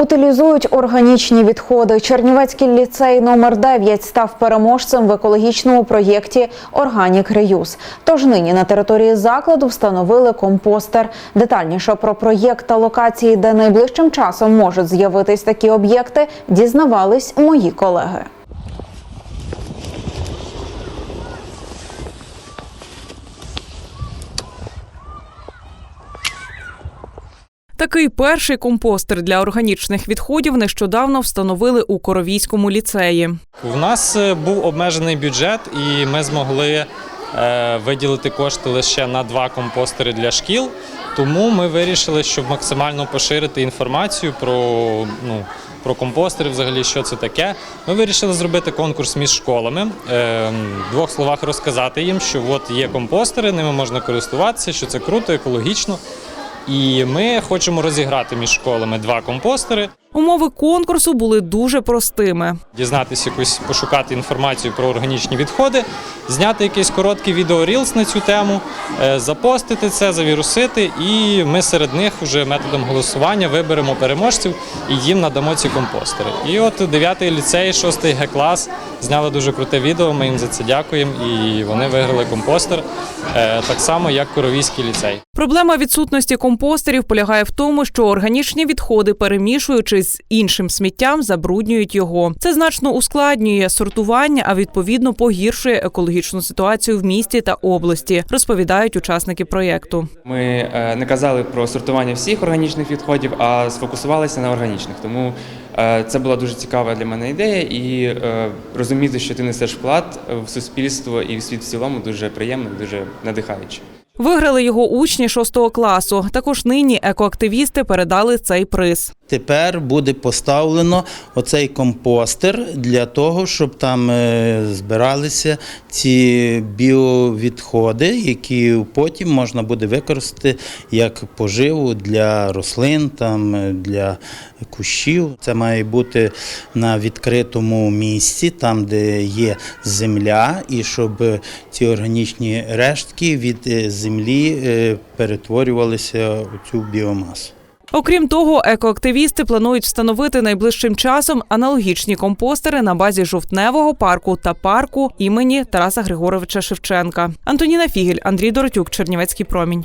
Утилізують органічні відходи. Чернівецький ліцей номер 9 став переможцем в екологічному проєкті Органік Реюз. Тож нині на території закладу встановили компостер. Детальніше про проєкт та локації, де найближчим часом можуть з'явитись такі об'єкти, дізнавались мої колеги. Такий перший компостер для органічних відходів нещодавно встановили у Коровійському ліцеї. У нас е, був обмежений бюджет, і ми змогли е, виділити кошти лише на два компостери для шкіл. Тому ми вирішили, щоб максимально поширити інформацію про, ну, про компостери, взагалі, що це таке. Ми вирішили зробити конкурс між школами, е, в двох словах розказати їм, що от є компостери, ними можна користуватися, що це круто, екологічно. І ми хочемо розіграти між школами два компостери. Умови конкурсу були дуже простими. дізнатися якусь, пошукати інформацію про органічні відходи, зняти якийсь короткий відеорілс на цю тему, е, запостити це, завірусити, і ми серед них вже методом голосування виберемо переможців і їм надамо ці компостери. І от 9-й ліцей, 6-й Г клас зняли дуже круте відео. Ми їм за це дякуємо. І вони виграли компостер е, так само, як Коровійський ліцей. Проблема відсутності компостерів полягає в тому, що органічні відходи, перемішуючись з іншим сміттям, забруднюють його. Це значно ускладнює сортування, а відповідно погіршує екологічну ситуацію в місті та області, розповідають учасники проєкту. Ми е, не казали про сортування всіх органічних відходів, а сфокусувалися на органічних. Тому е, це була дуже цікава для мене ідея, і е, розуміти, що ти несеш вклад в суспільство і в світ в цілому, дуже приємно, дуже надихаюче. Виграли його учні шостого класу. Також нині екоактивісти передали цей приз. Тепер буде поставлено оцей компостер для того, щоб там е, збиралися ці біовідходи, які потім можна буде використати як поживу для рослин, там, е, для кущів. Це має бути на відкритому місці, там, де є земля, і щоб ці органічні рештки від е, землі перетворювалися у цю біомасу. Окрім того, екоактивісти планують встановити найближчим часом аналогічні компостери на базі жовтневого парку та парку імені Тараса Григоровича Шевченка. Антоніна Фігель, Андрій Доротюк, Чернівецький промінь.